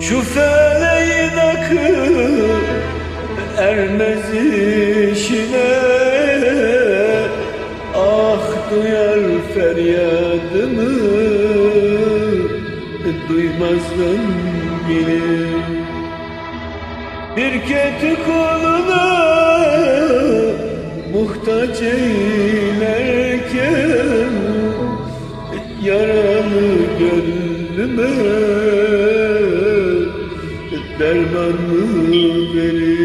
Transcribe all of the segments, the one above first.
Şu feleğin akı ermez işine. Ah duyar feryadımı duymazdım bile Birketi koluna muhtaç eylerken Yaralı gönlüme Derman mı verir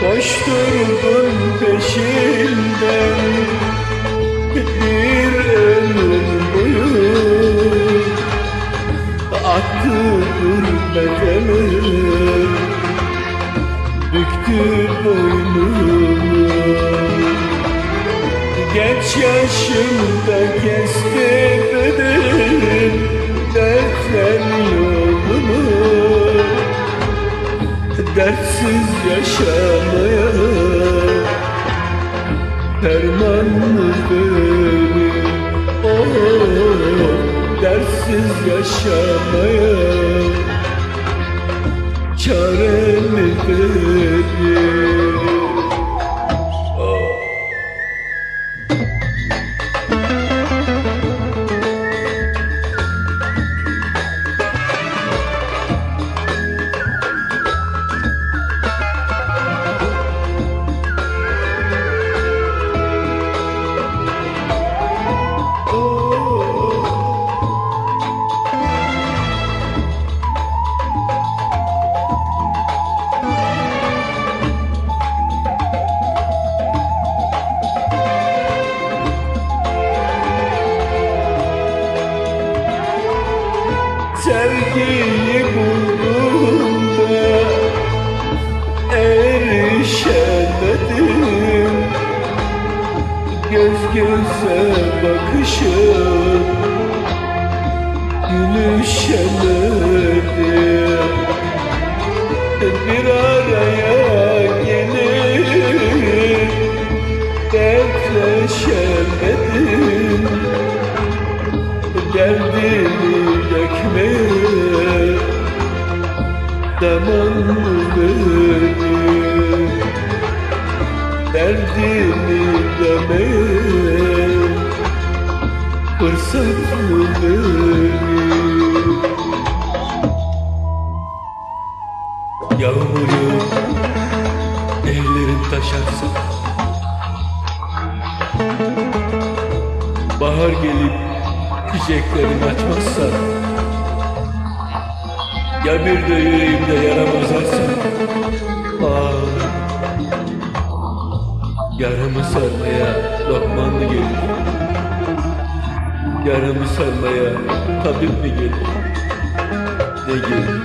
Koşturdun peşinden Büktü boynumu. Genç yaşımda kesti benim Dertler yolumu dertsiz yaşamaya Ferman mı verir oh, dertsiz yaşamaya Çare mi Sevgiyi bulduğumda erişemedim. Göz göze bakışıp gülüşemedim. Bir araya gelip dertleşemedim Derdimi demeye Fırsat mı verir Yağmur ellerin taşarsa. Bahar gelip çiçeklerin açmazsa. Ya bir de yüreğimde yaram azarsa Yaramı sarmaya lokman mı gelir? Yaramı sarmaya tabip mi gelir? Ne gelir